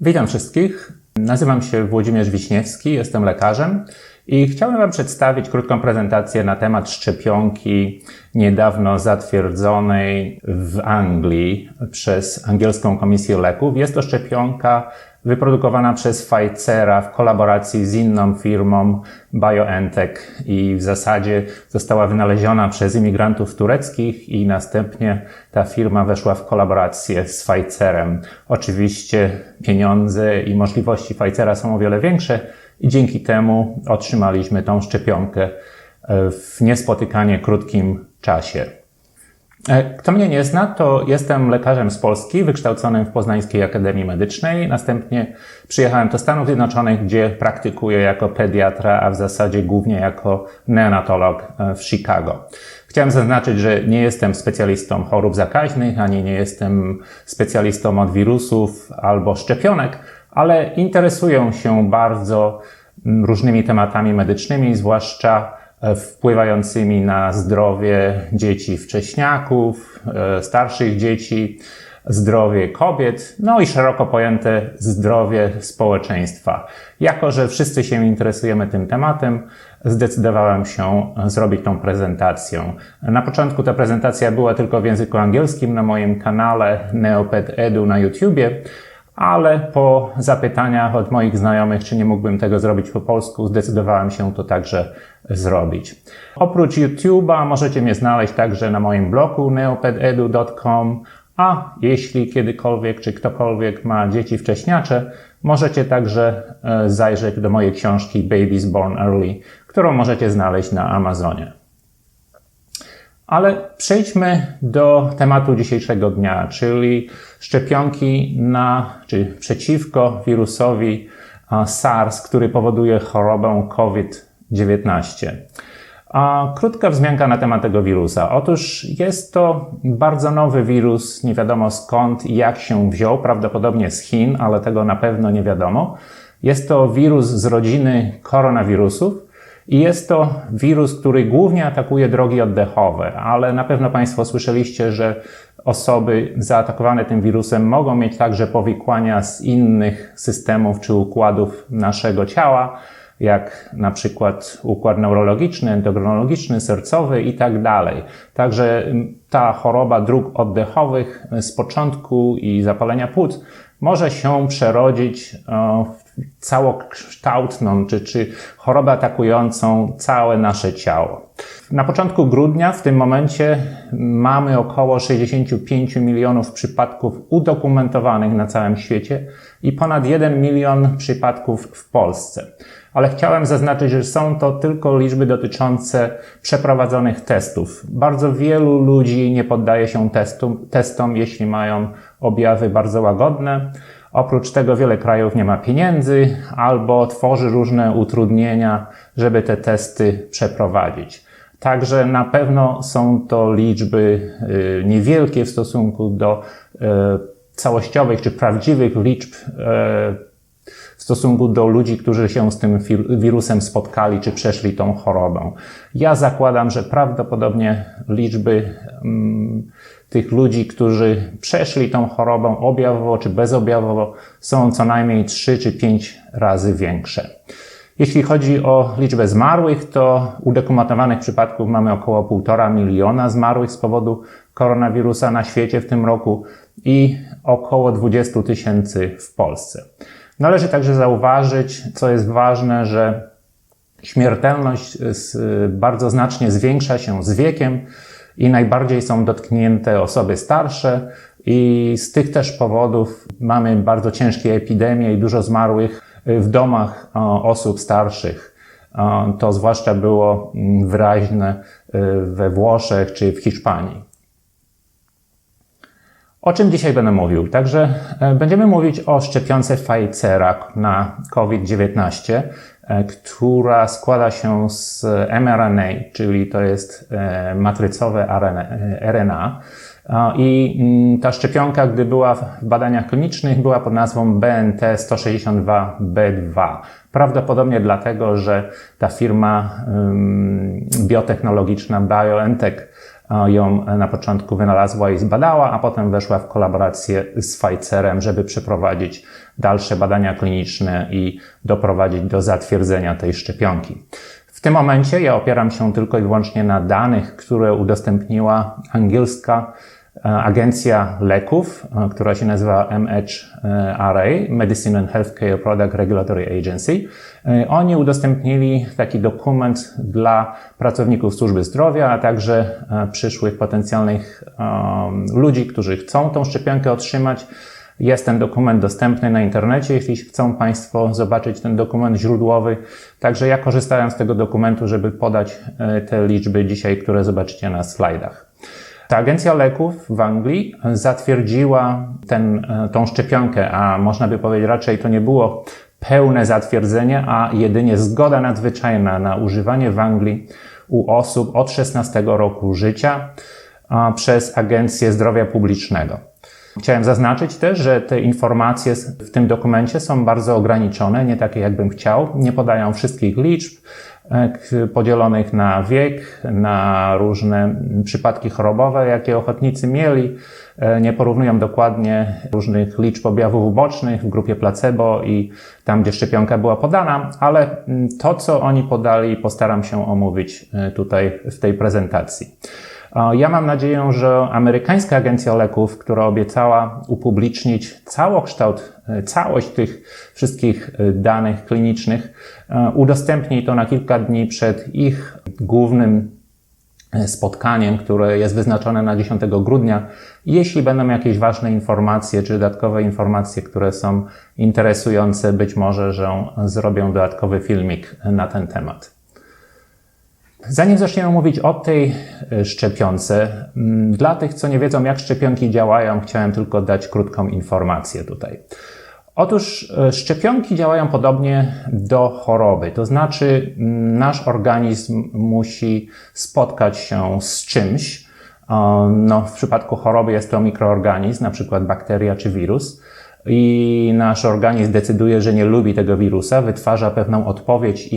Witam wszystkich. Nazywam się Włodzimierz Wiśniewski, jestem lekarzem i chciałem Wam przedstawić krótką prezentację na temat szczepionki niedawno zatwierdzonej w Anglii przez Angielską Komisję Leków. Jest to szczepionka wyprodukowana przez Pfizera w kolaboracji z inną firmą BioNTech i w zasadzie została wynaleziona przez imigrantów tureckich i następnie ta firma weszła w kolaborację z Pfizerem. Oczywiście pieniądze i możliwości Pfizera są o wiele większe i dzięki temu otrzymaliśmy tą szczepionkę w niespotykanie krótkim czasie. E, kto mnie nie zna, to jestem lekarzem z Polski, wykształconym w Poznańskiej Akademii Medycznej. Następnie przyjechałem do Stanów Zjednoczonych, gdzie praktykuję jako pediatra, a w zasadzie głównie jako neonatolog e, w Chicago. Chciałem zaznaczyć, że nie jestem specjalistą chorób zakaźnych, ani nie jestem specjalistą od wirusów albo szczepionek, ale interesuję się bardzo różnymi tematami medycznymi, zwłaszcza wpływającymi na zdrowie dzieci wcześniaków, e, starszych dzieci, zdrowie kobiet, no i szeroko pojęte zdrowie społeczeństwa. Jako, że wszyscy się interesujemy tym tematem, zdecydowałem się zrobić tą prezentację. Na początku ta prezentacja była tylko w języku angielskim na moim kanale Neopet Edu na YouTubie, ale po zapytaniach od moich znajomych, czy nie mógłbym tego zrobić po polsku, zdecydowałem się to także zrobić. Oprócz YouTube'a możecie mnie znaleźć także na moim blogu neopededu.com, a jeśli kiedykolwiek czy ktokolwiek ma dzieci wcześniacze, możecie także e, zajrzeć do mojej książki Babies Born Early, którą możecie znaleźć na Amazonie. Ale przejdźmy do tematu dzisiejszego dnia, czyli szczepionki na, czy przeciwko wirusowi SARS, który powoduje chorobę COVID-19. Krótka wzmianka na temat tego wirusa. Otóż jest to bardzo nowy wirus, nie wiadomo skąd i jak się wziął, prawdopodobnie z Chin, ale tego na pewno nie wiadomo. Jest to wirus z rodziny koronawirusów, i jest to wirus, który głównie atakuje drogi oddechowe, ale na pewno Państwo słyszeliście, że osoby zaatakowane tym wirusem mogą mieć także powikłania z innych systemów czy układów naszego ciała, jak na przykład układ neurologiczny, endokrinologiczny, sercowy i tak dalej. Także ta choroba dróg oddechowych z początku i zapalenia płuc może się przerodzić w całokształtną, czy, czy chorobę atakującą całe nasze ciało. Na początku grudnia w tym momencie mamy około 65 milionów przypadków udokumentowanych na całym świecie i ponad 1 milion przypadków w Polsce. Ale chciałem zaznaczyć, że są to tylko liczby dotyczące przeprowadzonych testów. Bardzo wielu ludzi nie poddaje się testom, testom jeśli mają objawy bardzo łagodne Oprócz tego wiele krajów nie ma pieniędzy albo tworzy różne utrudnienia, żeby te testy przeprowadzić. Także na pewno są to liczby y, niewielkie w stosunku do y, całościowych czy prawdziwych liczb y, stosunku do ludzi, którzy się z tym wirusem spotkali czy przeszli tą chorobą. Ja zakładam, że prawdopodobnie liczby mm, tych ludzi, którzy przeszli tą chorobą objawowo czy bezobjawowo, są co najmniej 3 czy 5 razy większe. Jeśli chodzi o liczbę zmarłych, to udokumentowanych przypadków mamy około 1,5 miliona zmarłych z powodu koronawirusa na świecie w tym roku i około 20 tysięcy w Polsce. Należy także zauważyć, co jest ważne, że śmiertelność bardzo znacznie zwiększa się z wiekiem i najbardziej są dotknięte osoby starsze i z tych też powodów mamy bardzo ciężkie epidemie i dużo zmarłych w domach osób starszych. To zwłaszcza było mm, wyraźne y, we Włoszech czy w Hiszpanii. O czym dzisiaj będę mówił? Także e, będziemy mówić o szczepionce Pfizera na COVID-19, e, która składa się z mRNA, czyli to jest e, matrycowe RNA. I mm, ta szczepionka, gdy była w badaniach klinicznych, była pod nazwą BNT162B2. Prawdopodobnie dlatego, że ta firma biotechnologiczna BioNTech ją na początku wynalazła i zbadała, a potem weszła w kolaborację z Pfizerem, żeby przeprowadzić dalsze badania kliniczne i doprowadzić do zatwierdzenia tej szczepionki. W tym momencie ja opieram się tylko i wyłącznie na danych, które udostępniła angielska agencja leków, e, która się nazywa MHRA, Medicine and Healthcare Product Regulatory Agency. E, oni udostępnili taki dokument dla pracowników służby zdrowia, a także przyszłych potencjalnych um, ludzi, którzy chcą tą szczepionkę otrzymać. Jest ten dokument dostępny na internecie, jeśli chcą Państwo zobaczyć ten dokument źródłowy. Także ja korzystałem z tego dokumentu, żeby podać te liczby dzisiaj, które zobaczycie na slajdach. Ta agencja leków w Anglii zatwierdziła ten, e, tą szczepionkę, a można by powiedzieć raczej to nie było pełne zatwierdzenie, a jedynie zgoda nadzwyczajna na używanie w Anglii u osób od 16 roku życia przez Agencję Zdrowia Publicznego. Chciałem zaznaczyć też, że te informacje w tym dokumencie są bardzo ograniczone, nie takie jakbym chciał, nie podają wszystkich liczb, podzielonych na wiek, na różne przypadki chorobowe, jakie ochotnicy mieli. E, nie porównują dokładnie różnych liczb objawów ubocznych w grupie placebo i tam, gdzie szczepionka była podana, ale mm, to, co oni podali, postaram się omówić e, tutaj w tej prezentacji. Ja mam nadzieję, że amerykańska agencja leków, która obiecała upublicznić całokształt, e, całość tych wszystkich e, danych klinicznych, e, udostępni to na kilka dni przed ich głównym spotkaniem, które jest wyznaczone na 10 grudnia. Jeśli będą jakieś ważne informacje, czy dodatkowe informacje, które są interesujące, być może, że zrobią dodatkowy filmik na ten temat. Zanim zaczniemy mówić o tej e, szczepionce, mm, dla tych, co nie wiedzą, jak szczepionki działają, chciałem tylko dać krótką informację tutaj. Otóż e, szczepionki działają podobnie do choroby, to znaczy mm, nasz organizm musi spotkać się z czymś. No, w przypadku choroby jest to mikroorganizm, na przykład bakteria czy wirus i nasz organizm decyduje, że nie lubi tego wirusa, wytwarza pewną odpowiedź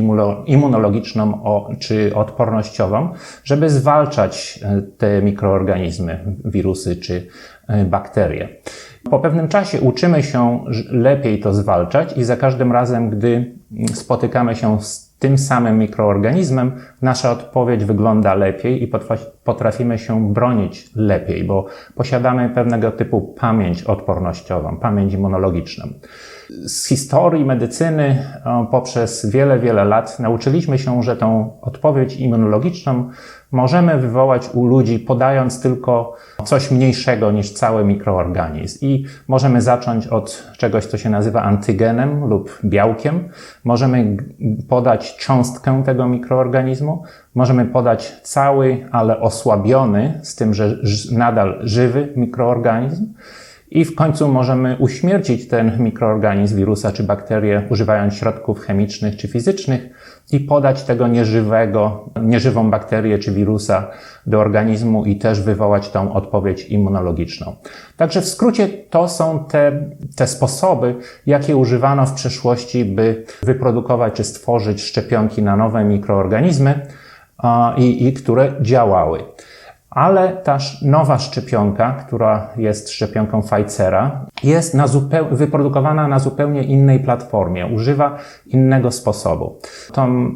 immunologiczną czy odpornościową, żeby zwalczać e, te mikroorganizmy, wirusy czy e, bakterie. Po pewnym czasie uczymy się lepiej to zwalczać i za każdym razem, gdy spotykamy się z tym samym mikroorganizmem, nasza odpowiedź wygląda lepiej i potrafimy się bronić lepiej, bo posiadamy pewnego typu pamięć odpornościową, pamięć immunologiczną. Z historii medycyny poprzez wiele, wiele lat nauczyliśmy się, że tą odpowiedź immunologiczną możemy wywołać u ludzi, podając tylko coś mniejszego niż cały mikroorganizm. I możemy zacząć od czegoś, co się nazywa antygenem lub białkiem. Możemy podać cząstkę tego mikroorganizmu. Możemy podać cały, ale osłabiony, z tym, że nadal żywy mikroorganizm. I w końcu możemy uśmiercić ten mikroorganizm, wirusa czy bakterię, używając środków chemicznych czy fizycznych i podać tego nieżywego, nieżywą bakterię czy wirusa do organizmu i też wywołać tą odpowiedź immunologiczną. Także w skrócie to są te, te sposoby, jakie używano w przeszłości, by wyprodukować czy stworzyć szczepionki na nowe mikroorganizmy i, i które działały. Ale ta nowa szczepionka, która jest szczepionką Pfizera, jest na wyprodukowana na zupełnie innej platformie, używa innego sposobu. Tą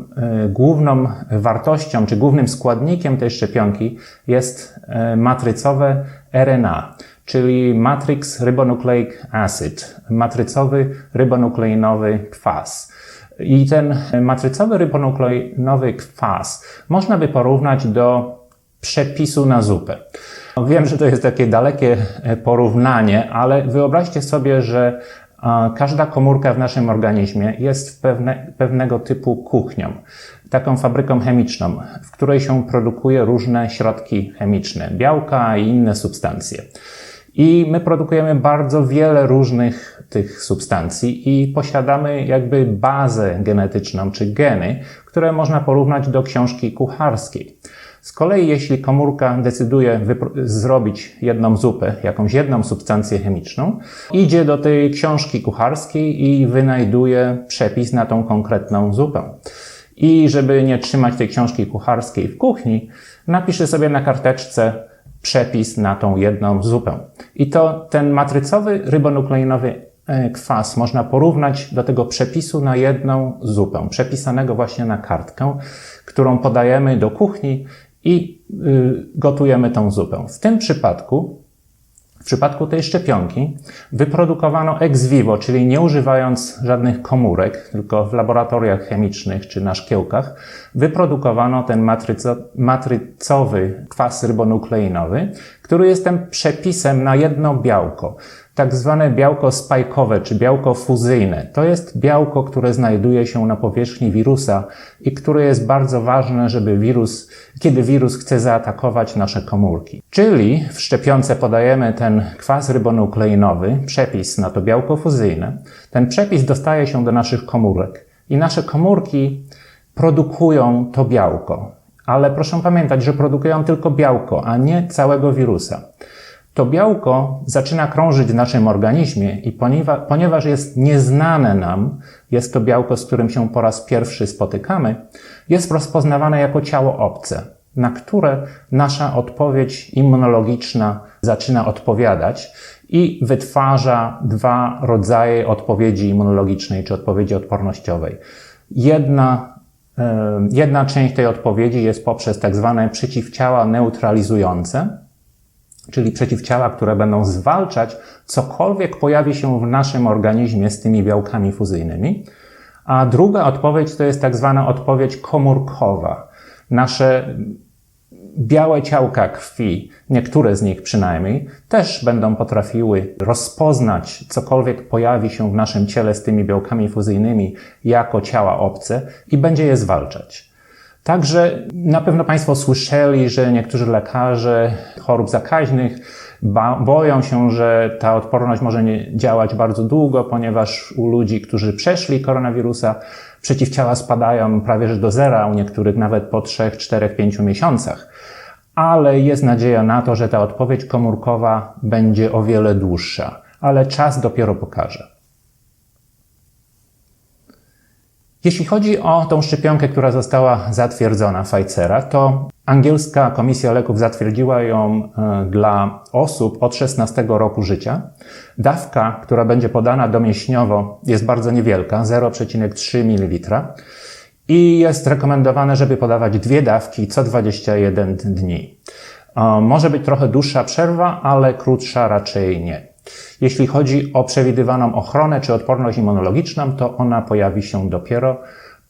y, główną wartością, czy głównym składnikiem tej szczepionki jest y, matrycowe RNA, czyli Matrix Ribonucleic Acid, matrycowy ribonukleinowy kwas. I ten matrycowy ribonukleinowy kwas można by porównać do przepisu na zupę. Wiem, że to jest takie dalekie e, porównanie, ale wyobraźcie sobie, że każda komórka w naszym organizmie jest pewne, pewnego typu kuchnią, taką fabryką chemiczną, w której się produkuje różne środki chemiczne, białka i inne substancje. I my produkujemy bardzo wiele różnych tych substancji i posiadamy jakby bazę genetyczną czy geny, które można porównać do książki kucharskiej. Z kolei jeśli komórka decyduje zrobić jedną zupę, jakąś jedną substancję chemiczną, idzie do tej książki kucharskiej i wynajduje przepis na tą konkretną zupę. I żeby nie trzymać tej książki kucharskiej w kuchni, napisze sobie na karteczce przepis na tą jedną zupę. I to ten matrycowy rybonukleinowy e, kwas można porównać do tego przepisu na jedną zupę, przepisanego właśnie na kartkę, którą podajemy do kuchni i y, gotujemy tą zupę. W tym przypadku w przypadku tej szczepionki wyprodukowano ex vivo, czyli nie używając żadnych komórek, tylko w laboratoriach chemicznych czy na szkiełkach, wyprodukowano ten matryco, matrycowy kwas rybonukleinowy, który jest tym przepisem na jedno białko tak zwane białko spajkowe czy białko fuzyjne. To jest białko, które znajduje się na powierzchni wirusa i które jest bardzo ważne, żeby wirus, kiedy wirus chce zaatakować nasze komórki. Czyli w szczepionce podajemy ten kwas rybonukleinowy, przepis na to białko fuzyjne. Ten przepis dostaje się do naszych komórek i nasze komórki produkują to białko. Ale proszę pamiętać, że produkują tylko białko, a nie całego wirusa. To białko zaczyna krążyć w naszym organizmie i ponieważ jest nieznane nam, jest to białko, z którym się po raz pierwszy spotykamy, jest rozpoznawane jako ciało obce, na które nasza odpowiedź immunologiczna zaczyna odpowiadać i wytwarza dwa rodzaje odpowiedzi immunologicznej czy odpowiedzi odpornościowej. Jedna Jedna część tej odpowiedzi jest poprzez tak zwane przeciwciała neutralizujące, czyli przeciwciała, które będą zwalczać cokolwiek pojawi się w naszym organizmie z tymi białkami fuzyjnymi. A druga odpowiedź to jest tak zwana odpowiedź komórkowa. Nasze białe ciałka krwi, niektóre z nich przynajmniej, też będą potrafiły rozpoznać cokolwiek pojawi się w naszym ciele z tymi białkami fuzyjnymi jako ciała obce i będzie je zwalczać. Także na pewno Państwo słyszeli, że niektórzy lekarze chorób zakaźnych boją się, że ta odporność może nie działać bardzo długo, ponieważ u ludzi, którzy przeszli koronawirusa, przeciwciała spadają prawie że do zera, u niektórych nawet po 3, 4, 5 miesiącach. Ale jest nadzieja na to, że ta odpowiedź komórkowa będzie o wiele dłuższa, ale czas dopiero pokaże. Jeśli chodzi o tą szczepionkę, która została zatwierdzona Pfizera, to angielska Komisja Leków zatwierdziła ją e, dla osób od 16 roku życia. Dawka, która będzie podana domieśniowo jest bardzo niewielka, 0,3 ml i jest rekomendowane, żeby podawać dwie dawki co 21 dni. E, może być trochę dłuższa przerwa, ale krótsza raczej nie. Jeśli chodzi o przewidywaną ochronę czy odporność immunologiczną, to ona pojawi się dopiero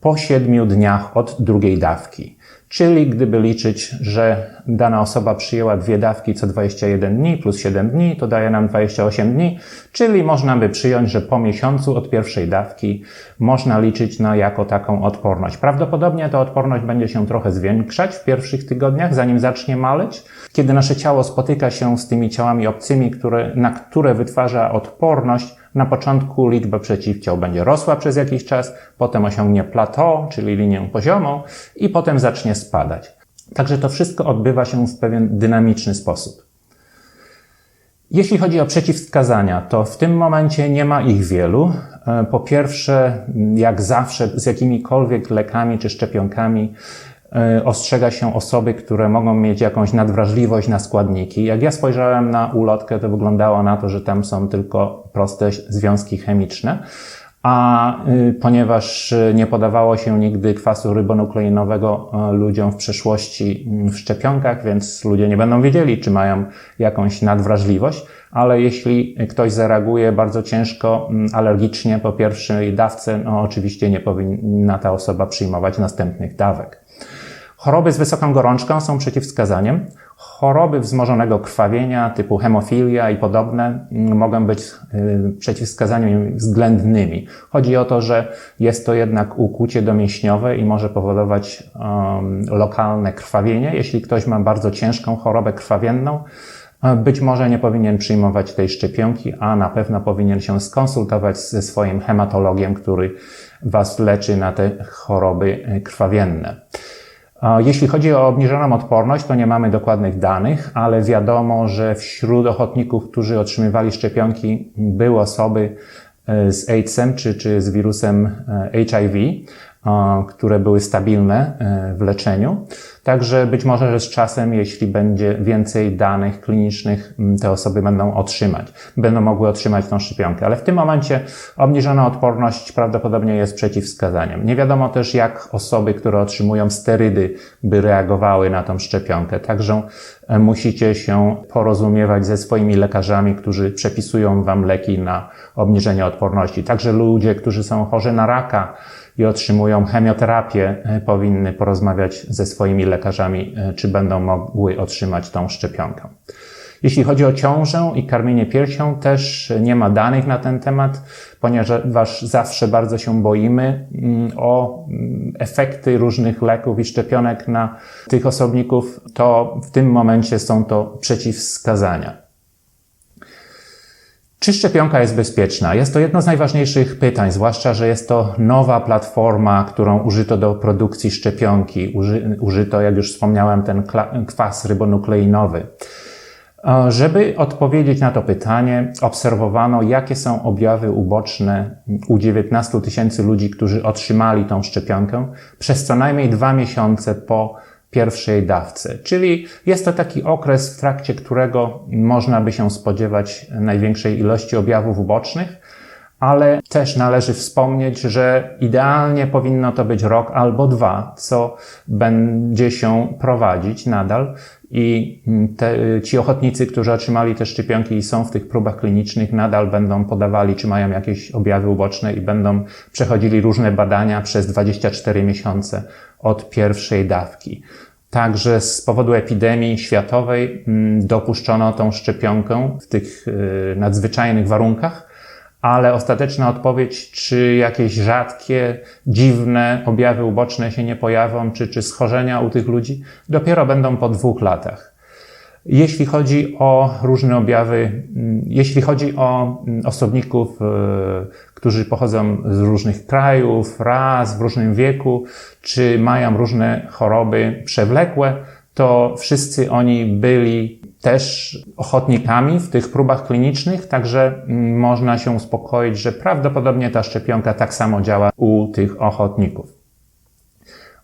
po 7 dniach od drugiej dawki. Czyli gdyby liczyć, że dana osoba przyjęła dwie dawki co 21 dni plus 7 dni, to daje nam 28 dni, czyli można by przyjąć, że po miesiącu od pierwszej dawki można liczyć na jako taką odporność. Prawdopodobnie ta odporność będzie się trochę zwiększać w pierwszych tygodniach, zanim zacznie maleć. Kiedy nasze ciało spotyka się z tymi ciałami obcymi, które, na które wytwarza odporność, na początku liczba przeciwciał będzie rosła przez jakiś czas, potem osiągnie plateau, czyli linię poziomą i potem zacznie spadać. Także to wszystko odbywa się w pewien dynamiczny sposób. Jeśli chodzi o przeciwwskazania, to w tym momencie nie ma ich wielu. E, po pierwsze, jak zawsze, z jakimikolwiek lekami czy szczepionkami ostrzega się osoby, które mogą mieć jakąś nadwrażliwość na składniki. Jak ja spojrzałem na ulotkę, to wyglądało na to, że tam są tylko proste związki chemiczne a y, ponieważ y, nie podawało się nigdy kwasu rybonukleinowego y, ludziom w przeszłości mm, w szczepionkach, więc ludzie nie będą wiedzieli, czy mają jakąś nadwrażliwość, ale jeśli ktoś zareaguje bardzo ciężko mm, alergicznie po pierwszej dawce, no oczywiście nie powinna ta osoba przyjmować następnych dawek. Choroby z wysoką gorączką są przeciwwskazaniem. Choroby wzmożonego krwawienia typu hemofilia i podobne mm, mogą być y, przeciwwskazaniami względnymi. Chodzi o to, że jest to jednak ukłucie domięśniowe i może powodować um, lokalne krwawienie. Jeśli ktoś ma bardzo ciężką chorobę krwawienną, być może nie powinien przyjmować tej szczepionki, a na pewno powinien się skonsultować ze swoim hematologiem, który Was leczy na te choroby e, krwawienne. Jeśli chodzi o obniżoną odporność, to nie mamy dokładnych danych, ale wiadomo, że wśród ochotników, którzy otrzymywali szczepionki, były osoby e, z AIDSem czy, czy z wirusem e, HIV, które były stabilne w leczeniu. Także być może, że z czasem, jeśli będzie więcej danych klinicznych, te osoby będą otrzymać, będą mogły otrzymać tą szczepionkę. Ale w tym momencie obniżona odporność prawdopodobnie jest przeciwwskazaniem. Nie wiadomo też, jak osoby, które otrzymują sterydy, by reagowały na tą szczepionkę. Także e, musicie się porozumiewać ze swoimi lekarzami, którzy przepisują Wam leki na obniżenie odporności. Także ludzie, którzy są chorzy na raka, i otrzymują chemioterapię, e, powinny porozmawiać ze swoimi lekarzami, e, czy będą mogły otrzymać tą szczepionkę. Jeśli chodzi o ciążę i karmienie piersią, też nie ma danych na ten temat, ponieważ zawsze bardzo się boimy mm, o mm, efekty różnych leków i szczepionek na tych osobników, to w tym momencie są to przeciwwskazania. Czy szczepionka jest bezpieczna? Jest to jedno z najważniejszych pytań, zwłaszcza, że jest to nowa platforma, którą użyto do produkcji szczepionki. Uży, użyto, jak już wspomniałem, ten kwas rybonukleinowy. E, żeby odpowiedzieć na to pytanie, obserwowano, jakie są objawy uboczne u 19 tysięcy ludzi, którzy otrzymali tą szczepionkę przez co najmniej dwa miesiące po pierwszej dawce. Czyli jest to taki okres, w trakcie którego można by się spodziewać największej ilości objawów ubocznych, ale też należy wspomnieć, że idealnie powinno to być rok albo dwa, co będzie się prowadzić nadal. I te, ci ochotnicy, którzy otrzymali te szczepionki i są w tych próbach klinicznych, nadal będą podawali, czy mają jakieś objawy uboczne i będą przechodzili różne badania przez 24 miesiące od pierwszej dawki. Także z powodu epidemii światowej mm, dopuszczono tą szczepionkę w tych y, nadzwyczajnych warunkach, ale ostateczna odpowiedź, czy jakieś rzadkie, dziwne objawy uboczne się nie pojawią, czy, czy schorzenia u tych ludzi, dopiero będą po dwóch latach. Jeśli chodzi o różne objawy, jeśli chodzi o osobników, e, którzy pochodzą z różnych krajów, raz, w różnym wieku, czy mają różne choroby przewlekłe, to wszyscy oni byli też ochotnikami w tych próbach klinicznych, także można się uspokoić, że prawdopodobnie ta szczepionka tak samo działa u tych ochotników.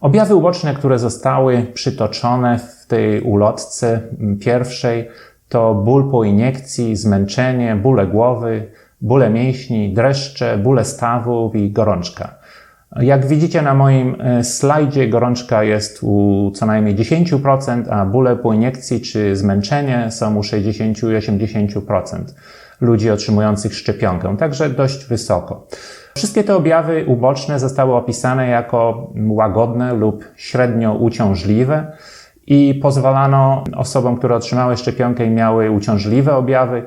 Objawy uboczne, które zostały przytoczone w tej ulotce pierwszej, to ból po iniekcji, zmęczenie, bóle głowy, bóle mięśni, dreszcze, bóle stawów i gorączka. Jak widzicie na moim e, slajdzie, gorączka jest u co najmniej 10%, a bóle po iniekcji czy zmęczenie są u 60 i 80% ludzi otrzymujących szczepionkę, także dość wysoko. Wszystkie te objawy uboczne zostały opisane jako łagodne lub średnio uciążliwe i pozwalano osobom, które otrzymały szczepionkę i miały uciążliwe objawy,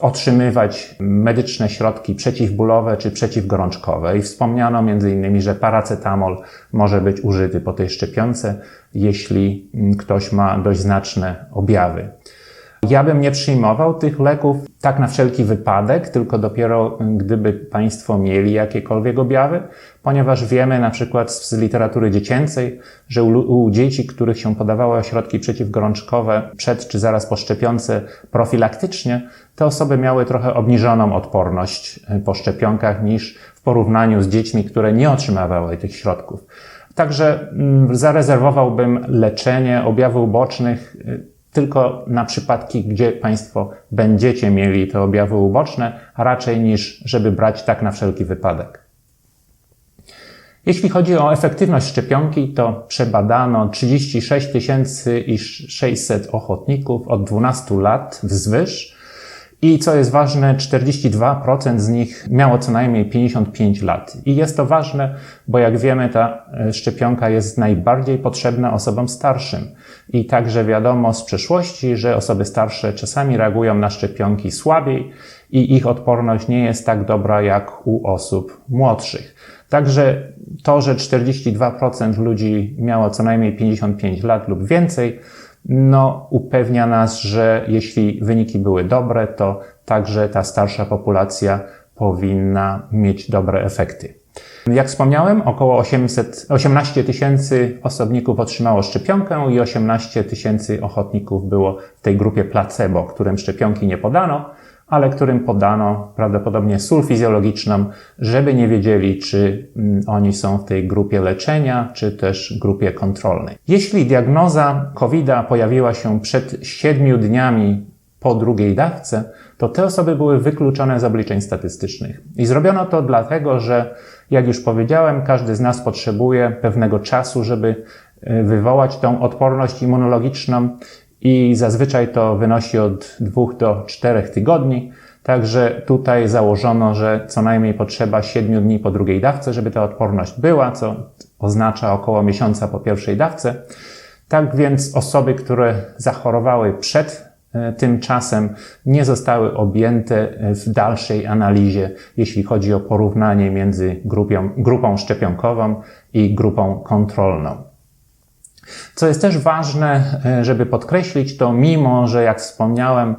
otrzymywać medyczne środki przeciwbólowe czy przeciwgorączkowe. I wspomniano innymi, że paracetamol może być użyty po tej szczepionce, jeśli ktoś ma dość znaczne objawy. Ja bym nie przyjmował tych leków tak na wszelki wypadek, tylko dopiero gdyby Państwo mieli jakiekolwiek objawy, ponieważ wiemy na przykład z literatury dziecięcej, że u, u dzieci, których się podawało środki przeciwgorączkowe przed czy zaraz po szczepionce profilaktycznie, te osoby miały trochę obniżoną odporność e, po szczepionkach niż w porównaniu z dziećmi, które nie otrzymywały tych środków. Także mm, zarezerwowałbym leczenie objawów ubocznych e, tylko na przypadki, gdzie Państwo będziecie mieli te objawy uboczne, raczej niż żeby brać tak na wszelki wypadek. Jeśli chodzi o efektywność szczepionki, to przebadano 36 600 ochotników od 12 lat wzwyż i co jest ważne, 42% z nich miało co najmniej 55 lat. I jest to ważne, bo jak wiemy, ta e, szczepionka jest najbardziej potrzebna osobom starszym. I także wiadomo z przeszłości, że osoby starsze czasami reagują na szczepionki słabiej i ich odporność nie jest tak dobra jak u osób młodszych. Także to, że 42% ludzi miało co najmniej 55 lat lub więcej, no, upewnia nas, że jeśli wyniki były dobre, to także ta starsza populacja powinna mieć dobre efekty. Jak wspomniałem, około 800, 18 tysięcy osobników otrzymało szczepionkę i 18 tysięcy ochotników było w tej grupie placebo, którym szczepionki nie podano, ale którym podano prawdopodobnie sól fizjologiczną, żeby nie wiedzieli, czy mm, oni są w tej grupie leczenia, czy też grupie kontrolnej. Jeśli diagnoza COVID pojawiła się przed siedmiu dniami po drugiej dawce, to te osoby były wykluczone z obliczeń statystycznych. I zrobiono to dlatego, że, jak już powiedziałem, każdy z nas potrzebuje pewnego czasu, żeby e, wywołać tą odporność immunologiczną i zazwyczaj to wynosi od dwóch do czterech tygodni. Także tutaj założono, że co najmniej potrzeba 7 dni po drugiej dawce, żeby ta odporność była, co oznacza około miesiąca po pierwszej dawce. Tak więc osoby, które zachorowały przed e, tym czasem nie zostały objęte w dalszej analizie, jeśli chodzi o porównanie między grupą, grupą szczepionkową i grupą kontrolną. Co jest też ważne, e, żeby podkreślić, to mimo, że jak wspomniałem,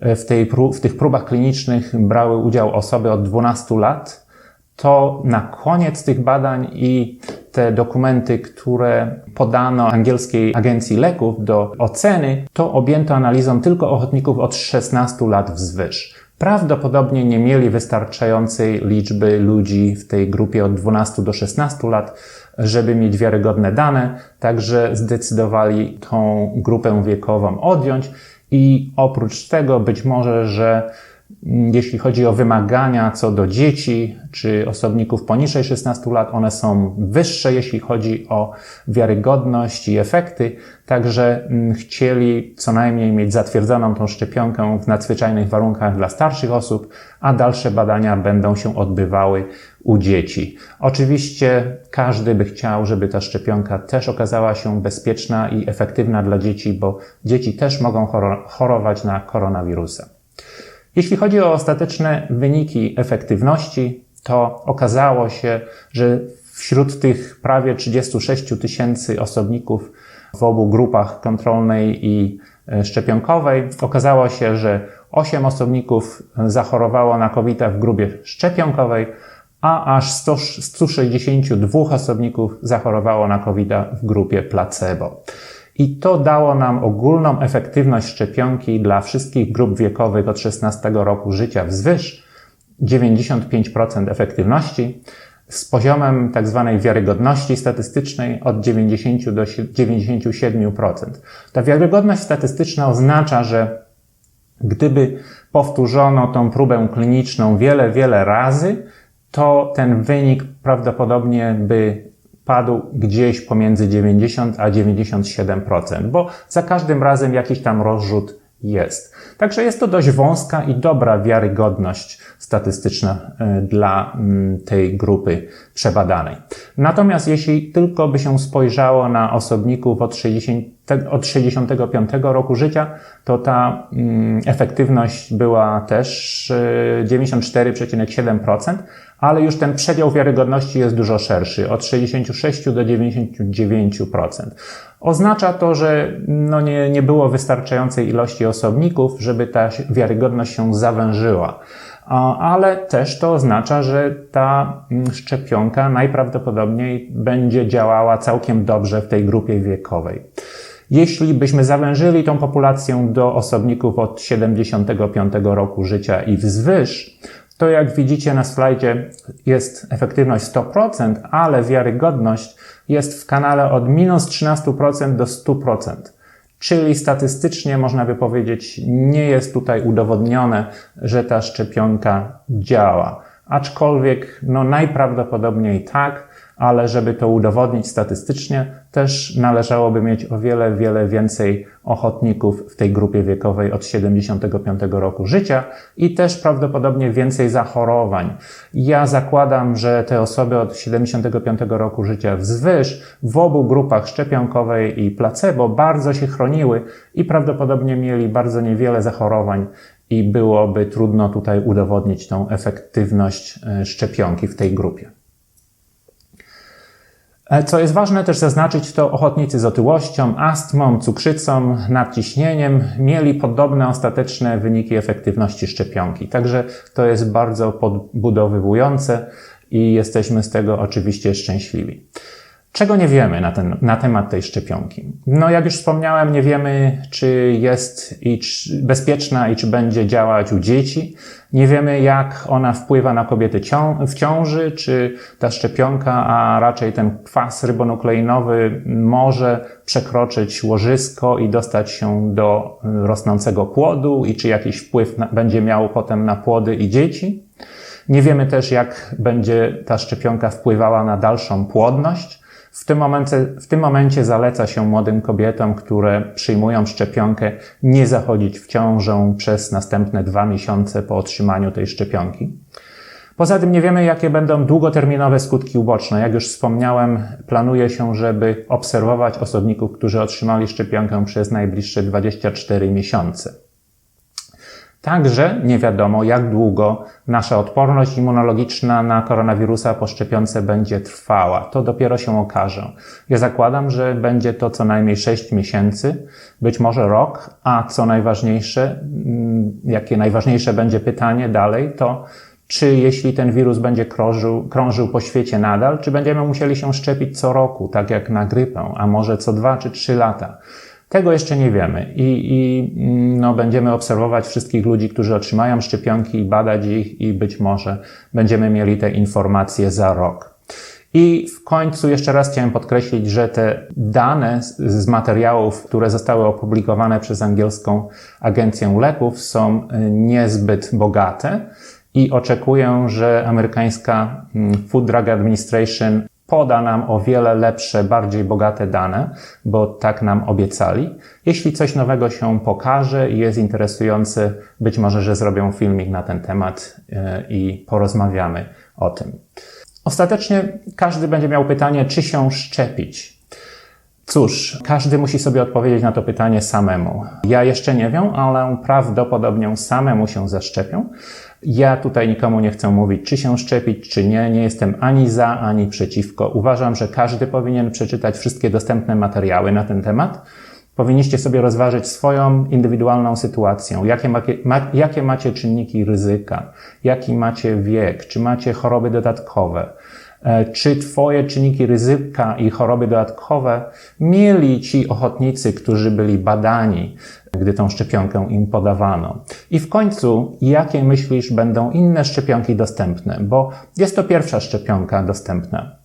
e, w, tej, w tych próbach klinicznych brały udział osoby od 12 lat, to na koniec tych badań i te dokumenty, które podano angielskiej agencji leków do oceny, to objęto analizą tylko ochotników od 16 lat wzwyż. Prawdopodobnie nie mieli wystarczającej liczby ludzi w tej grupie od 12 do 16 lat, żeby mieć wiarygodne dane, także zdecydowali tą grupę wiekową odjąć i oprócz tego być może, że jeśli chodzi o wymagania co do dzieci czy osobników poniżej 16 lat, one są wyższe, jeśli chodzi o wiarygodność i efekty, także mm, chcieli co najmniej mieć zatwierdzoną tą szczepionkę w nadzwyczajnych warunkach dla starszych osób, a dalsze badania będą się odbywały u dzieci. Oczywiście każdy by chciał, żeby ta szczepionka też okazała się bezpieczna i efektywna dla dzieci, bo dzieci też mogą chorować na koronawirusa. Jeśli chodzi o ostateczne wyniki efektywności, to okazało się, że wśród tych prawie 36 tysięcy osobników w obu grupach kontrolnej i e, szczepionkowej okazało się, że 8 osobników zachorowało na COVID w grupie szczepionkowej, a aż 100, 162 osobników zachorowało na COVID w grupie placebo. I to dało nam ogólną efektywność szczepionki dla wszystkich grup wiekowych od 16 roku życia wzwyż 95% efektywności z poziomem tak zwanej wiarygodności statystycznej od 90 do 97%. Ta wiarygodność statystyczna oznacza, że gdyby powtórzono tą próbę kliniczną wiele, wiele razy, to ten wynik prawdopodobnie by padł gdzieś pomiędzy 90 a 97%, bo za każdym razem jakiś tam rozrzut jest. Także jest to dość wąska i dobra wiarygodność statystyczna e, dla mm, tej grupy przebadanej. Natomiast jeśli tylko by się spojrzało na osobników od, 60, od 65 roku życia, to ta mm, efektywność była też 94,7%, e, ale już ten przedział wiarygodności jest dużo szerszy, od 66 do 99%. Oznacza to, że no nie, nie było wystarczającej ilości osobników, żeby ta wiarygodność się zawężyła. Ale też to oznacza, że ta mm, szczepionka najprawdopodobniej będzie działała całkiem dobrze w tej grupie wiekowej. Jeśli byśmy zawężyli tą populację do osobników od 75 roku życia i wzwyż, to jak widzicie na slajdzie jest efektywność 100%, ale wiarygodność jest w kanale od minus 13% do 100%. Czyli statystycznie można by powiedzieć, nie jest tutaj udowodnione, że ta szczepionka działa. Aczkolwiek, no najprawdopodobniej tak, ale żeby to udowodnić statystycznie, też należałoby mieć o wiele, wiele więcej ochotników w tej grupie wiekowej od 75 roku życia i też prawdopodobnie więcej zachorowań. Ja zakładam, że te osoby od 75 roku życia wzwyż w obu grupach szczepionkowej i placebo bardzo się chroniły i prawdopodobnie mieli bardzo niewiele zachorowań i byłoby trudno tutaj udowodnić tą efektywność e, szczepionki w tej grupie. E, co jest ważne też zaznaczyć, to ochotnicy z otyłością, astmą, cukrzycą, nadciśnieniem mieli podobne ostateczne wyniki efektywności szczepionki. Także to jest bardzo podbudowywujące i jesteśmy z tego oczywiście szczęśliwi. Czego nie wiemy na, ten, na temat tej szczepionki? No, jak już wspomniałem, nie wiemy, czy jest i czy bezpieczna i czy będzie działać u dzieci. Nie wiemy, jak ona wpływa na kobiety cią w ciąży, czy ta szczepionka, a raczej ten kwas rybonukleinowy może przekroczyć łożysko i dostać się do rosnącego płodu i czy jakiś wpływ na, będzie miał potem na płody i dzieci. Nie wiemy też, jak będzie ta szczepionka wpływała na dalszą płodność. W tym, momencie, w tym momencie zaleca się młodym kobietom, które przyjmują szczepionkę, nie zachodzić w ciążę przez następne dwa miesiące po otrzymaniu tej szczepionki. Poza tym nie wiemy, jakie będą długoterminowe skutki uboczne. Jak już wspomniałem, planuje się, żeby obserwować osobników, którzy otrzymali szczepionkę przez najbliższe 24 miesiące. Także nie wiadomo, jak długo nasza odporność immunologiczna na koronawirusa po szczepionce będzie trwała. To dopiero się okaże. Ja zakładam, że będzie to co najmniej 6 miesięcy, być może rok, a co najważniejsze, mm, jakie najważniejsze będzie pytanie dalej, to czy jeśli ten wirus będzie krążył, krążył po świecie nadal, czy będziemy musieli się szczepić co roku, tak jak na grypę, a może co dwa czy trzy lata. Tego jeszcze nie wiemy i, i no, będziemy obserwować wszystkich ludzi, którzy otrzymają szczepionki, badać ich i być może będziemy mieli te informacje za rok. I w końcu jeszcze raz chciałem podkreślić, że te dane z, materiałów, które zostały opublikowane przez angielską agencję leków są y, niezbyt bogate i oczekuję, że amerykańska mm, Food Drug Administration poda nam o wiele lepsze, bardziej bogate dane, bo tak nam obiecali. Jeśli coś nowego się pokaże i jest interesujący, być może, że zrobią filmik na ten temat e, i porozmawiamy o tym. Ostatecznie każdy będzie miał pytanie, czy się szczepić. Cóż, każdy musi sobie odpowiedzieć na to pytanie samemu. Ja jeszcze nie wiem, ale prawdopodobnie samemu się zaszczepią. Ja tutaj nikomu nie chcę mówić, czy się szczepić, czy nie. Nie jestem ani za, ani przeciwko. Uważam, że każdy powinien przeczytać wszystkie dostępne materiały na ten temat. Powinniście sobie rozważyć swoją indywidualną sytuację. Jakie macie, ma, jakie macie czynniki ryzyka? Jaki macie wiek? Czy macie choroby dodatkowe? E, czy Twoje czynniki ryzyka i choroby dodatkowe mieli ci ochotnicy, którzy byli badani, gdy tą szczepionkę im podawano? I w końcu, jakie myślisz będą inne szczepionki dostępne? Bo jest to pierwsza szczepionka dostępna.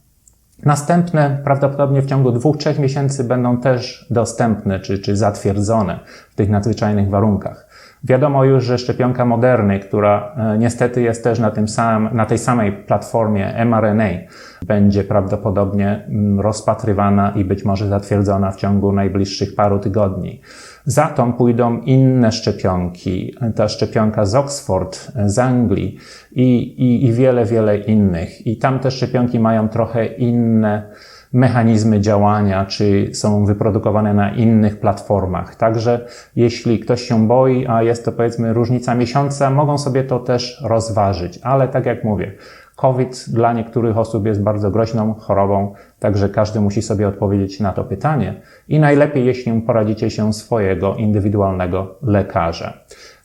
Następne prawdopodobnie w ciągu dwóch, trzech miesięcy będą też dostępne czy, czy zatwierdzone w tych nadzwyczajnych warunkach. Wiadomo już, że szczepionka Moderny, która e, niestety jest też na, tym samym, na tej samej platformie mRNA, będzie prawdopodobnie mm, rozpatrywana i być może zatwierdzona w ciągu najbliższych paru tygodni. Za tą pójdą inne szczepionki, ta szczepionka z Oxford, z Anglii i, i, i wiele, wiele innych. I tam te szczepionki mają trochę inne mechanizmy działania, czy są wyprodukowane na innych platformach. Także jeśli ktoś się boi, a jest to powiedzmy różnica miesiąca, mogą sobie to też rozważyć. Ale tak jak mówię, COVID dla niektórych osób jest bardzo groźną chorobą, także każdy musi sobie odpowiedzieć na to pytanie i najlepiej, jeśli poradzicie się swojego indywidualnego lekarza.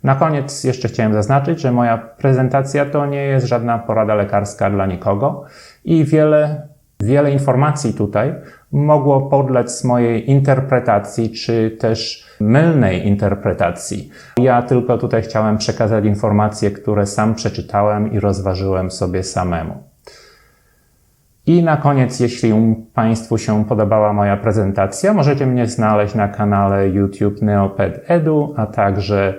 Na koniec jeszcze chciałem zaznaczyć, że moja prezentacja to nie jest żadna porada lekarska dla nikogo i wiele Wiele informacji tutaj mogło podlec mojej interpretacji, czy też mylnej interpretacji. Ja tylko tutaj chciałem przekazać informacje, które sam przeczytałem i rozważyłem sobie samemu. I na koniec, jeśli Państwu się podobała moja prezentacja, możecie mnie znaleźć na kanale YouTube Neoped Edu, a także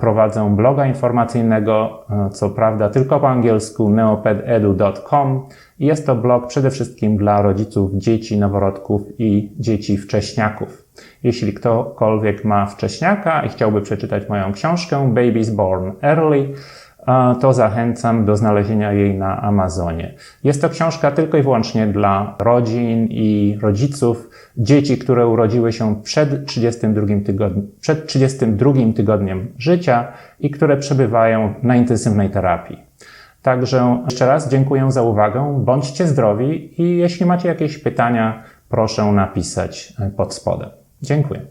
Prowadzę bloga informacyjnego, e, co prawda tylko po angielsku, neopededu.com. Jest to blog przede wszystkim dla rodziców dzieci, noworodków i dzieci wcześniaków. Jeśli ktokolwiek ma wcześniaka i chciałby przeczytać moją książkę Babies Born Early, to zachęcam do znalezienia jej na Amazonie. Jest to książka tylko i wyłącznie dla rodzin i rodziców dzieci, które urodziły się przed 32 tygodniem, przed 32 tygodniem życia i które przebywają na intensywnej terapii. Także jeszcze raz dziękuję za uwagę, bądźcie zdrowi i jeśli macie jakieś pytania, proszę napisać pod spodem. Dziękuję.